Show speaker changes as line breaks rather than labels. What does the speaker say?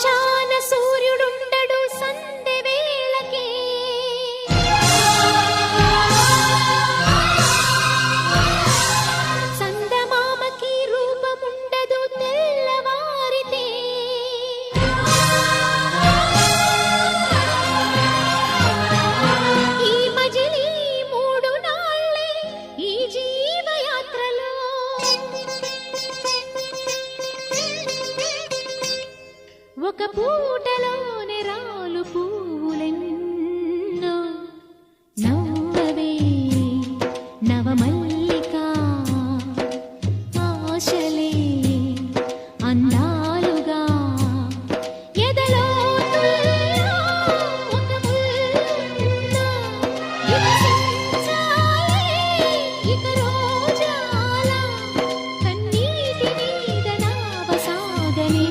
show. ఒక పూటలోని రాలు పూలెన్నో నవ్వవే నవమల్లిక ఆశలే అందాలుగా. ఎదలో ఒక ఇక రోజాల. కన్నీటి మీద నావసాగలే